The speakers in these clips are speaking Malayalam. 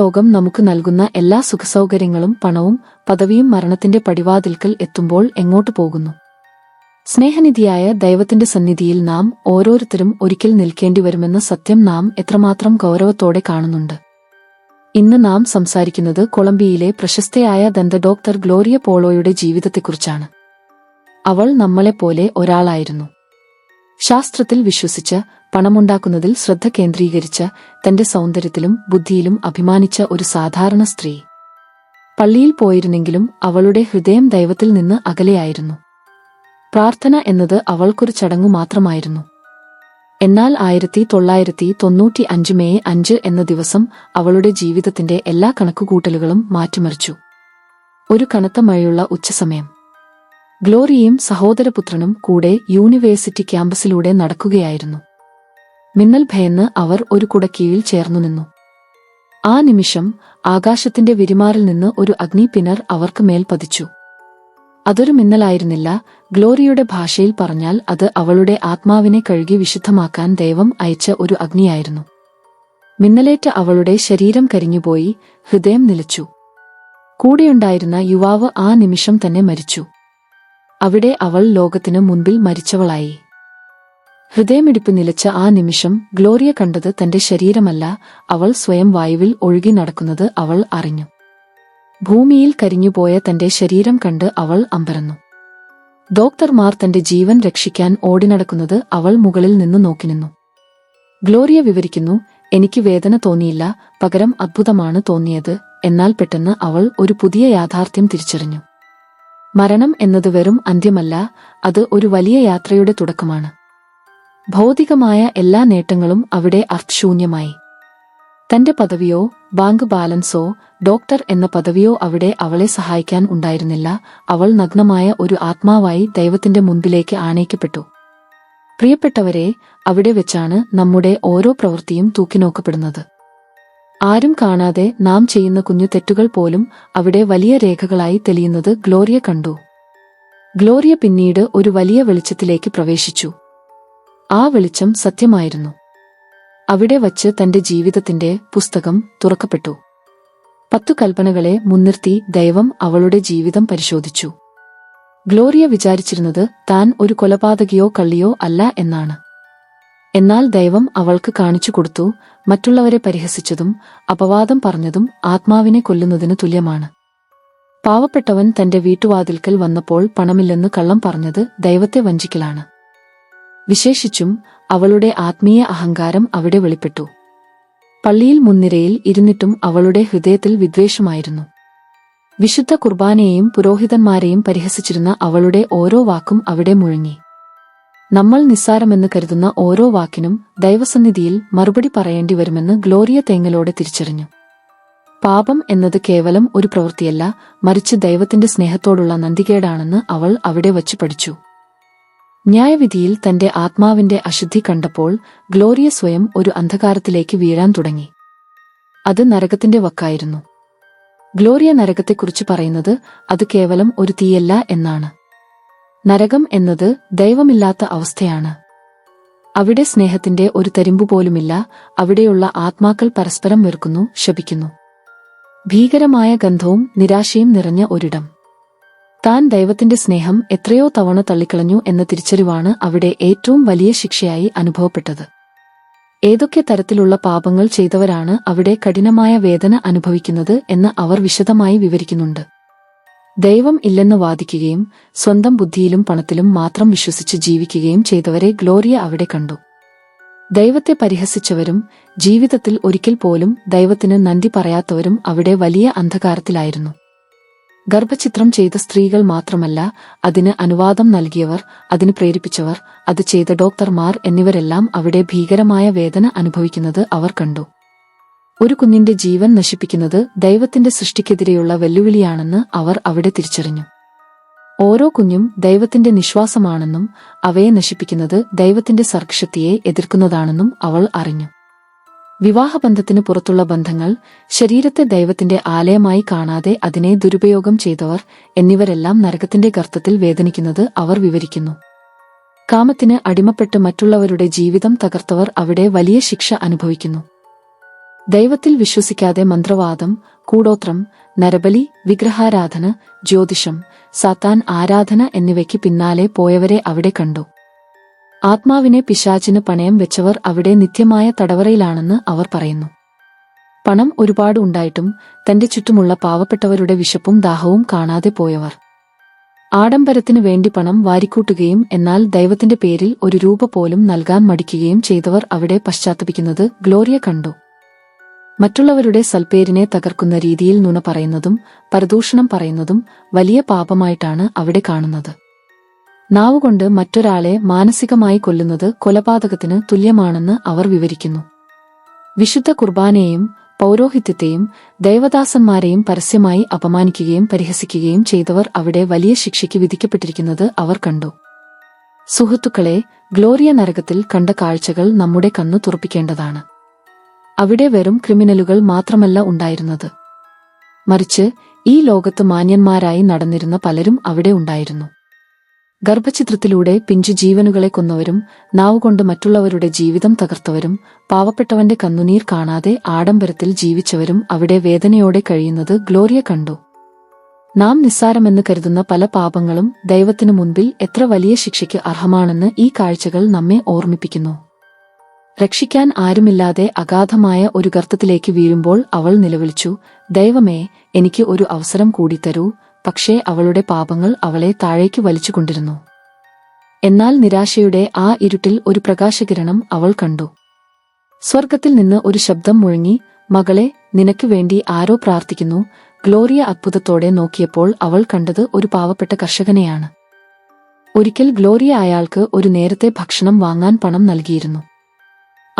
ലോകം നമുക്ക് നൽകുന്ന എല്ലാ സുഖസൗകര്യങ്ങളും പണവും പദവിയും മരണത്തിന്റെ പടിവാതിൽക്കൽ എത്തുമ്പോൾ എങ്ങോട്ട് പോകുന്നു? സ്നേഹനിധിയായ ദൈവത്തിന്റെ സന്നിധിയിൽ നാം ഓരോരുത്തരും ഒരിക്കൽ നിൽക്കേണ്ടി വരുമെന്ന സത്യം നാം എത്രമാത്രം ഗൗരവത്തോടെ കാണുന്നുണ്ട്. ഇന്ന് നാം സംസാരിക്കുന്നത് കൊളംബിയയിലെ പ്രശസ്തയായ ദന്ത ഡോക്ടർ ഗ്ലോറിയ പോളോയുടെ ജീവിതത്തെക്കുറിച്ചാണ്. അവൾ നമ്മളെപ്പോലെ ഒരാളായിരുന്നു. ശാസ്ത്രത്തിൽ വിശ്വസിച്ച് പണമുണ്ടാക്കുന്നതിൽ ശ്രദ്ധ കേന്ദ്രീകരിച്ച് തന്റെ സൗന്ദര്യത്തിലും ബുദ്ധിയിലും അഭിമാനിച്ച ഒരു സാധാരണ സ്ത്രീ. പള്ളിയിൽ പോയിരുന്നെങ്കിലും അവളുടെ ഹൃദയം ദൈവത്തിൽ നിന്ന് അകലെയായിരുന്നു പ്രാർത്ഥന എന്നത് അവൾക്കൊരു ചടങ്ങു മാത്രമായിരുന്നു. എന്നാൽ ആയിരത്തി തൊള്ളായിരത്തി തൊണ്ണൂറ്റി അഞ്ച് മെയ് അഞ്ച് എന്ന ദിവസം അവളുടെ ജീവിതത്തിന്റെ എല്ലാ കണക്കുകൂട്ടലുകളും മാറ്റിമറിച്ചു. ഒരു കനത്ത മഴയുള്ള ഉച്ചസമയം. ഗ്ലോറിയയും സഹോദരപുത്രനും കൂടെ യൂണിവേഴ്സിറ്റി ക്യാമ്പസിലൂടെ നടക്കുകയായിരുന്നു. മിന്നൽ ഭയന്ന് അവർ ഒരു കുടക്കീഴിൽ ചേർന്നു നിന്നു. ആ നിമിഷം ആകാശത്തിന്റെ വിരിമാറിൽ നിന്ന് ഒരു അഗ്നിപിനർ അവർക്ക് മേൽ പതിച്ചു. അതൊരു മിന്നലായിരുന്നില്ല ഗ്ലോറിയുടെ ഭാഷയിൽ പറഞ്ഞാൽ അത് അവളുടെ ആത്മാവിനെ കഴുകി വിശുദ്ധമാക്കാൻ ദൈവം അയച്ച ഒരു അഗ്നിയായിരുന്നു. മിന്നലേറ്റ അവളുടെ ശരീരം കരിഞ്ഞുപോയി ഹൃദയം നിലച്ചു. കൂടെയുണ്ടായിരുന്ന യുവാവ് ആ നിമിഷം തന്നെ മരിച്ചു. അവിടെ അവൾ ലോകത്തിനു മുൻപിൽ മരിച്ചവളായി. ഹൃദയമിടിപ്പ് നിലച്ച ആ നിമിഷം ഗ്ലോറിയ കണ്ടത് തന്റെ ശരീരമല്ല അവൾ സ്വയം വായുവിൽ ഒഴുകി നടക്കുന്നത് അവൾ അറിഞ്ഞു. ഭൂമിയിൽ കരിഞ്ഞുപോയ തന്റെ ശരീരം കണ്ട് അവൾ അമ്പരന്നു. ഡോക്ടർമാർ തന്റെ ജീവൻ രക്ഷിക്കാൻ ഓടിനടക്കുന്നത് അവൾ മുകളിൽ നിന്ന് നോക്കി നിന്നു. ഗ്ലോറിയ വിവരിക്കുന്നു എനിക്ക് വേദന തോന്നിയില്ല പകരം അത്ഭുതമാണ് തോന്നിയത് എന്നാൽ പെട്ടെന്ന് അവൾ ഒരു പുതിയ യാഥാർത്ഥ്യം തിരിച്ചറിഞ്ഞു. മരണം എന്നത് വെറും അന്ത്യമല്ല അത് ഒരു വലിയ യാത്രയുടെ തുടക്കമാണ്. ഭൗതികമായ എല്ലാ നേട്ടങ്ങളും അവിടെ അർത്ഥശൂന്യമായി തന്റെ പദവിയോ ബാങ്ക് ബാലൻസോ ഡോക്ടർ എന്ന പദവിയോ അവിടെ അവളെ സഹായിക്കാൻ ഉണ്ടായിരുന്നില്ല. അവൾ നഗ്നമായ ഒരു ആത്മാവായി ദൈവത്തിന്റെ മുൻപിലേക്ക് ആണയിക്കപ്പെട്ടു. പ്രിയപ്പെട്ടവരെ അവിടെ വെച്ചാണ് നമ്മുടെ ഓരോ പ്രവൃത്തിയും തൂക്കിനോക്കപ്പെടുന്നത്. ആരും കാണാതെ നാം ചെയ്യുന്ന കുഞ്ഞു തെറ്റുകൾ പോലും അവിടെ വലിയ രേഖകളായി തെളിയുന്നത് ഗ്ലോറിയ കണ്ടു. ഗ്ലോറിയ പിന്നീട് ഒരു വലിയ വെളിച്ചത്തിലേക്ക് പ്രവേശിച്ചു. ആ വെളിച്ചം സത്യമായിരുന്നു. അവിടെ വച്ച് തന്റെ ജീവിതത്തിന്റെ പുസ്തകം തുറക്കപ്പെട്ടു. പത്തു കൽപ്പനകളെ മുൻനിർത്തി ദൈവം അവളുടെ ജീവിതം പരിശോധിച്ചു. ഗ്ലോറിയ വിചാരിച്ചിരുന്നത് താൻ ഒരു കൊലപാതകയോ കള്ളിയോ അല്ല എന്നാണ്. എന്നാൽ ദൈവം അവൾക്ക് കാണിച്ചു കൊടുത്തു മറ്റുള്ളവരെ പരിഹസിച്ചതും അപവാദം പറഞ്ഞതും ആത്മാവിനെ കൊല്ലുന്നതിന് തുല്യമാണ്. പാവപ്പെട്ടവൻ തന്റെ വീട്ടുവാതിൽക്കൽ വന്നപ്പോൾ പണമില്ലെന്ന് കള്ളം പറഞ്ഞത് ദൈവത്തെ വഞ്ചിക്കലാണ്. വിശേഷിച്ചും അവളുടെ ആത്മീയ അഹങ്കാരം അവിടെ വെളിപ്പെട്ടു. പള്ളിയിൽ മുൻനിരയിൽ ഇരുന്നിട്ടും അവളുടെ ഹൃദയത്തിൽ വിദ്വേഷമായിരുന്നു. വിശുദ്ധ കുർബാനയെയും പുരോഹിതന്മാരെയും പരിഹസിച്ചിരുന്ന അവളുടെ ഓരോ വാക്കും അവിടെ മുഴങ്ങി. നമ്മൾ നിസ്സാരമെന്ന് കരുതുന്ന ഓരോ വാക്കിനും ദൈവസന്നിധിയിൽ മറുപടി പറയേണ്ടി വരുമെന്ന് ഗ്ലോറിയ തേങ്ങലോടെ തിരിച്ചറിഞ്ഞു. പാപം എന്നത് കേവലം ഒരു പ്രവൃത്തിയല്ല മറിച്ച് ദൈവത്തിന്റെ സ്നേഹത്തോടുള്ള നന്ദികേടാണെന്ന് അവൾ അവിടെ വച്ച് പഠിച്ചു. ന്യായവിധിയിൽ തന്റെ ആത്മാവിന്റെ അശുദ്ധി കണ്ടപ്പോൾ ഗ്ലോറിയ സ്വയം ഒരു അന്ധകാരത്തിലേക്ക് വീഴാൻ തുടങ്ങി. അത് നരകത്തിന്റെ വക്കായിരുന്നു. ഗ്ലോറിയ നരകത്തെക്കുറിച്ച് പറയുന്നത് അത് കേവലം ഒരു തീയല്ല എന്നാണ്. നരകം എന്നത് ദൈവമില്ലാത്ത അവസ്ഥയാണ്. അവിടെ സ്നേഹത്തിന്റെ ഒരു തരിമ്പു പോലുമില്ല അവിടെയുള്ള ആത്മാക്കൾ പരസ്പരം വെറുക്കുന്നു ശപിക്കുന്നു. ഭീകരമായ ഗന്ധവും നിരാശയും നിറഞ്ഞ ഒരിടം. താൻ ദൈവത്തിന്റെ സ്നേഹം എത്രയോ തവണ തള്ളിക്കളഞ്ഞു എന്ന തിരിച്ചറിവാണ് അവിടെ ഏറ്റവും വലിയ ശിക്ഷയായി അനുഭവപ്പെട്ടത്. ഏതൊക്കെ തരത്തിലുള്ള പാപങ്ങൾ ചെയ്തവരാണ് അവിടെ കഠിനമായ വേദന അനുഭവിക്കുന്നത് എന്ന് അവർ വിശദമായി വിവരിക്കുന്നുണ്ട്. ദൈവം ഇല്ലെന്ന് വാദിക്കുകയും സ്വന്തം ബുദ്ധിയിലും പണത്തിലും മാത്രം വിശ്വസിച്ച് ജീവിക്കുകയും ചെയ്തവരെ ഗ്ലോറിയ അവിടെ കണ്ടു. ദൈവത്തെ പരിഹസിച്ചവരും ജീവിതത്തിൽ ഒരിക്കൽ പോലും ദൈവത്തിന് നന്ദി പറയാത്തവരും അവിടെ വലിയ അന്ധകാരത്തിലായിരുന്നു. ഗർഭചിത്രം ചെയ്ത സ്ത്രീകൾ മാത്രമല്ല അതിന് അനുവാദം നൽകിയവർ അതിന് പ്രേരിപ്പിച്ചവർ അത് ചെയ്ത ഡോക്ടർമാർ എന്നിവരെല്ലാം അവിടെ ഭീകരമായ വേദന അനുഭവിക്കുന്നത് അവർ കണ്ടു. ഒരു കുഞ്ഞിന്റെ ജീവൻ നശിപ്പിക്കുന്നത് ദൈവത്തിന്റെ സൃഷ്ടിക്കെതിരെയുള്ള വെല്ലുവിളിയാണെന്ന് അവർ അവിടെ തിരിച്ചറിഞ്ഞു. ഓരോ കുഞ്ഞും ദൈവത്തിന്റെ നിശ്വാസമാണെന്നും അവയെ നശിപ്പിക്കുന്നത് ദൈവത്തിന്റെ സർഗശക്തിയെ എതിർക്കുന്നതാണെന്നും അവൾ അറിഞ്ഞു. വിവാഹബന്ധത്തിന് പുറത്തുള്ള ബന്ധങ്ങൾ ശരീരത്തെ ദൈവത്തിന്റെ ആലയമായി കാണാതെ അതിനെ ദുരുപയോഗം ചെയ്തവർ എന്നിവരെല്ലാം നരകത്തിന്റെ ഗർത്തത്തിൽ വേദനിക്കുന്നത് അവർ വിവരിക്കുന്നു. കാമത്തിന് അടിമപ്പെട്ട് മറ്റുള്ളവരുടെ ജീവിതം തകർത്തവർ അവിടെ വലിയ ശിക്ഷ അനുഭവിക്കുന്നു. ദൈവത്തിൽ വിശ്വസിക്കാതെ മന്ത്രവാദം കൂടോത്രം നരബലി വിഗ്രഹാരാധന ജ്യോതിഷം സാത്താൻ ആരാധന എന്നിവയ്ക്ക് പിന്നാലെ പോയവരെ അവിടെ കണ്ടു. ആത്മാവിനെ പിശാചിന് പണയം വെച്ചവർ അവിടെ നിത്യമായ തടവറയിലാണെന്ന് അവർ പറയുന്നു. പണം ഒരുപാട് ഉണ്ടായിട്ടും തന്റെ ചുറ്റുമുള്ള പാവപ്പെട്ടവരുടെ വിശപ്പും ദാഹവും കാണാതെ പോയവർ. ആഡംബരത്തിനു വേണ്ടി പണം വാരിക്കൂട്ടുകയും എന്നാൽ ദൈവത്തിന്റെ പേരിൽ ഒരു രൂപ പോലും നൽകാൻ മടിക്കുകയും ചെയ്തവർ അവിടെ പശ്ചാത്തപിക്കുന്നത് ഗ്ലോറിയ കണ്ടു. മറ്റുള്ളവരുടെ സൽപ്പേരിനെ തകർക്കുന്ന രീതിയിൽ നുണ പറയുന്നതും പരദൂഷണം പറയുന്നതും വലിയ പാപമായിട്ടാണ് അവിടെ കാണുന്നത്. നാവുകൊണ്ട് മറ്റൊരാളെ മാനസികമായി കൊല്ലുന്നത് കൊലപാതകത്തിന് തുല്യമാണെന്ന് അവർ വിവരിക്കുന്നു. വിശുദ്ധ കുർബാനയെയും പൗരോഹിത്യത്തെയും ദൈവദാസന്മാരെയും പരസ്യമായി അപമാനിക്കുകയും പരിഹസിക്കുകയും ചെയ്തവർ അവിടെ വലിയ ശിക്ഷയ്ക്ക് വിധിക്കപ്പെട്ടിരിക്കുന്നത് അവർ കണ്ടു. സുഹൃത്തുക്കളെ ഗ്ലോറിയ നരകത്തിൽ കണ്ട കാഴ്ചകൾ നമ്മുടെ കണ്ണു തുറപ്പിക്കേണ്ടതാണ്. അവിടെ വെറും ക്രിമിനലുകൾ മാത്രമല്ല ഉണ്ടായിരുന്നത്. മറിച്ച് ഈ ലോകത്ത് മാന്യന്മാരായി നടന്നിരുന്ന പലരും അവിടെ ഉണ്ടായിരുന്നു. ഗർഭചിത്രത്തിലൂടെ പിഞ്ചു ജീവനുകളെ കൊന്നവരും നാവുകൊണ്ട് മറ്റുള്ളവരുടെ ജീവിതം തകർത്തവരും പാവപ്പെട്ടവന്റെ കന്നുനീർ കാണാതെ ആഡംബരത്തിൽ ജീവിച്ചവരും അവിടെ വേദനയോടെ കഴിയുന്നത് ഗ്ലോറിയ കണ്ടു. നാം നിസ്സാരമെന്ന് കരുതുന്ന പല പാപങ്ങളും ദൈവത്തിനു മുൻപിൽ എത്ര വലിയ ശിക്ഷയ്ക്ക് അർഹമാണെന്ന് ഈ കാഴ്ചകൾ നമ്മെ ഓർമ്മിപ്പിക്കുന്നു. രക്ഷിക്കാൻ ആരുമില്ലാതെ അഗാധമായ ഒരു ഗർത്തത്തിലേക്ക് വീഴുമ്പോൾ അവൾ നിലവിളിച്ചു ദൈവമേ എനിക്ക് ഒരു അവസരം കൂടി തരൂ. പക്ഷേ അവളുടെ പാപങ്ങൾ അവളെ താഴേക്ക് വലിച്ചുകൊണ്ടിരുന്നു. എന്നാൽ നിരാശയുടെ ആ ഇരുട്ടിൽ ഒരു പ്രകാശകിരണം അവൾ കണ്ടു. സ്വർഗത്തിൽ നിന്ന് ഒരു ശബ്ദം മുഴങ്ങി മകളെ നിനക്ക് വേണ്ടി ആരോ പ്രാർത്ഥിക്കുന്നു. ഗ്ലോറിയ അത്ഭുതത്തോടെ നോക്കിയപ്പോൾ അവൾ കണ്ടത് ഒരു പാവപ്പെട്ട കർഷകനെയാണ്. ഒരിക്കൽ ഗ്ലോറിയ അയാൾക്ക് ഒരു നേരത്തെ ഭക്ഷണം വാങ്ങാൻ പണം നൽകിയിരുന്നു.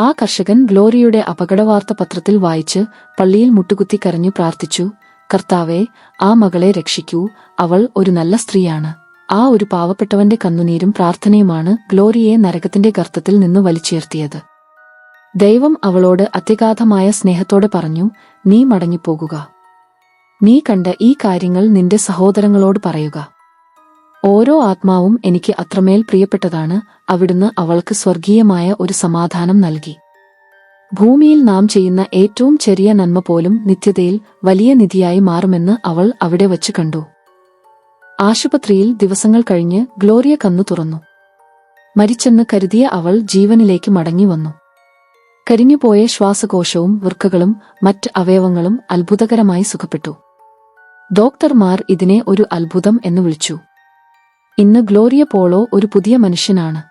ആ കർഷകൻ ഗ്ലോറിയുടെ അപകടവാർത്ത പത്രത്തിൽ വായിച്ച് പള്ളിയിൽ മുട്ടുകുത്തി കരഞ്ഞു പ്രാർത്ഥിച്ചു കർത്താവെ ആ മകളെ രക്ഷിക്കൂ. അവൾ ഒരു നല്ല സ്ത്രീയാണ്. ആ ഒരു പാവപ്പെട്ടവന്റെ കന്നുനീരും പ്രാർത്ഥനയുമാണ് ഗ്ലോറിയെ നരകത്തിന്റെ ഗർത്തത്തിൽ നിന്ന് വലിച്ചേർത്തിയത്. ദൈവം അവളോട് അത്യഗാധമായ സ്നേഹത്തോടെ പറഞ്ഞു നീ മടങ്ങിപ്പോകുക. നീ കണ്ട ഈ കാര്യങ്ങൾ നിന്റെ സഹോദരങ്ങളോട് പറയുക. ഓരോ ആത്മാവും എനിക്ക് അത്രമേൽ പ്രിയപ്പെട്ടതാണ് അവിടുന്ന് അവൾക്ക് സ്വർഗീയമായ ഒരു സമാധാനം നൽകി. ഭൂമിയിൽ നാം ചെയ്യുന്ന ഏറ്റവും ചെറിയ നന്മ പോലും നിത്യതയിൽ വലിയ നിധിയായി മാറുമെന്ന് അവൾ അവിടെ വച്ച് കണ്ടു. ആശുപത്രിയിൽ ദിവസങ്ങൾ കഴിഞ്ഞ് ഗ്ലോറിയ കന്നു തുറന്നു. മരിച്ചെന്ന് കരുതിയ അവൾ ജീവനിലേക്ക് മടങ്ങി വന്നു. കരിഞ്ഞുപോയ ശ്വാസകോശവും വൃക്കകളും മറ്റ് അവയവങ്ങളും അത്ഭുതകരമായി സുഖപ്പെട്ടു. ഡോക്ടർമാർ ഇതിനെ ഒരു അത്ഭുതം എന്ന് വിളിച്ചു. ഇന്ന് ഗ്ലോറിയ പോളോ ഒരു പുതിയ മനുഷ്യനാണ്.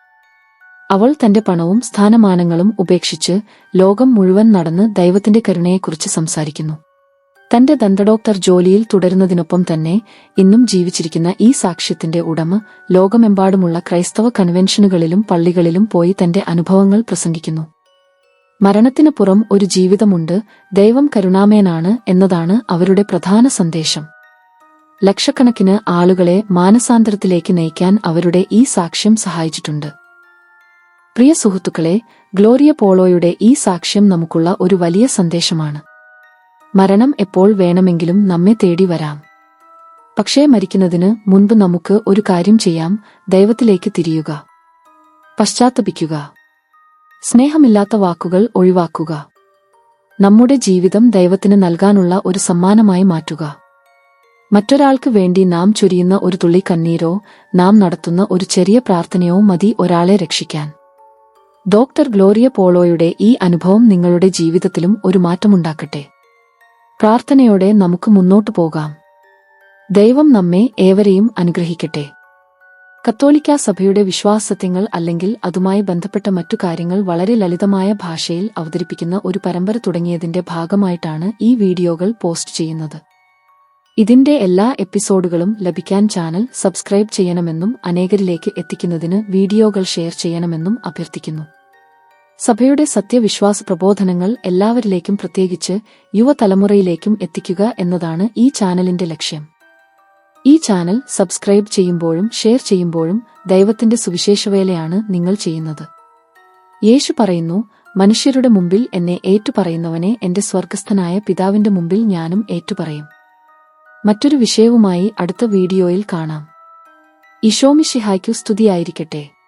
അവൾ തന്റെ പണവും സ്ഥാനമാനങ്ങളും ഉപേക്ഷിച്ച് ലോകം മുഴുവൻ നടന്ന് ദൈവത്തിന്റെ കരുണയെക്കുറിച്ച് സംസാരിക്കുന്നു. തന്റെ ദന്തഡോക്ടർ ജോലിയിൽ തുടരുന്നതിനൊപ്പം തന്നെ ഇന്നും ജീവിച്ചിരിക്കുന്ന ഈ സാക്ഷ്യത്തിന്റെ ഉടമ ലോകമെമ്പാടുമുള്ള ക്രൈസ്തവ കൺവെൻഷനുകളിലും പള്ളികളിലും പോയി തന്റെ അനുഭവങ്ങൾ പ്രസംഗിക്കുന്നു. മരണത്തിനു പുറം ഒരു ജീവിതമുണ്ട് ദൈവം കരുണാമേനാണ് എന്നതാണ് അവരുടെ പ്രധാന സന്ദേശം. ലക്ഷക്കണക്കിന് ആളുകളെ മാനസാന്തരത്തിലേക്ക് നയിക്കാൻ അവരുടെ ഈ സാക്ഷ്യം സഹായിച്ചിട്ടുണ്ട്. പ്രിയ സുഹൃത്തുക്കളെ ഗ്ലോറിയ പോളോയുടെ ഈ സാക്ഷ്യം നമുക്കുള്ള ഒരു വലിയ സന്ദേശമാണ്. മരണം എപ്പോൾ വേണമെങ്കിലും നമ്മെ തേടി വരാം. പക്ഷേ മരിക്കുന്നതിന് മുൻപ് നമുക്ക് ഒരു കാര്യം ചെയ്യാം ദൈവത്തിലേക്ക് തിരിയുക. പശ്ചാത്തപിക്കുക. സ്നേഹമില്ലാത്ത വാക്കുകൾ ഒഴിവാക്കുക. നമ്മുടെ ജീവിതം ദൈവത്തിന് നൽകാനുള്ള ഒരു സമ്മാനമായി മാറ്റുക. മറ്റൊരാൾക്ക് വേണ്ടി നാം ചൊരിയുന്ന ഒരു തുള്ളി കണ്ണീരോ നാം നടത്തുന്ന ഒരു ചെറിയ പ്രാർത്ഥനയോ മതി ഒരാളെ രക്ഷിക്കാൻ. ഡോക്ടർ ഗ്ലോറിയ പോളോയുടെ ഈ അനുഭവം നിങ്ങളുടെ ജീവിതത്തിലും ഒരു മാറ്റമുണ്ടാക്കട്ടെ. പ്രാർത്ഥനയോടെ നമുക്ക് മുന്നോട്ടു പോകാം. ദൈവം നമ്മെ ഏവരെയും അനുഗ്രഹിക്കട്ടെ. കത്തോലിക്ക സഭയുടെ വിശ്വാസത്യങ്ങൾ അല്ലെങ്കിൽ അതുമായി ബന്ധപ്പെട്ട മറ്റു കാര്യങ്ങൾ വളരെ ലളിതമായ ഭാഷയിൽ അവതരിപ്പിക്കുന്ന ഒരു പരമ്പര തുടങ്ങിയതിന്റെ ഭാഗമായിട്ടാണ് ഈ വീഡിയോകൾ പോസ്റ്റ് ചെയ്യുന്നത്. ഇതിന്റെ എല്ലാ എപ്പിസോഡുകളും ലഭിക്കാൻ ചാനൽ സബ്സ്ക്രൈബ് ചെയ്യണമെന്നും അനേകരിലേക്ക് എത്തിക്കുന്നതിന് വീഡിയോകൾ ഷെയർ ചെയ്യണമെന്നും അഭ്യർത്ഥിക്കുന്നു. സഭയുടെ സത്യവിശ്വാസ പ്രബോധനങ്ങൾ എല്ലാവരിലേക്കും പ്രത്യേകിച്ച് യുവതലമുറയിലേക്കും എത്തിക്കുക എന്നതാണ് ഈ ചാനലിന്റെ ലക്ഷ്യം. ഈ ചാനൽ സബ്സ്ക്രൈബ് ചെയ്യുമ്പോഴും ഷെയർ ചെയ്യുമ്പോഴും ദൈവത്തിന്റെ സുവിശേഷവേലയാണ് നിങ്ങൾ ചെയ്യുന്നത്. യേശു പറയുന്നു മനുഷ്യരുടെ മുമ്പിൽ എന്നെ ഏറ്റുപറയുന്നവനെ എന്റെ സ്വർഗസ്ഥനായ പിതാവിന്റെ മുമ്പിൽ ഞാനും ഏറ്റുപറയും. മറ്റൊരു വിഷയവുമായി അടുത്ത വീഡിയോയിൽ കാണാം. ഇഷോമിഷിഹായ്ക്കു സ്തുതിയായിരിക്കട്ടെ.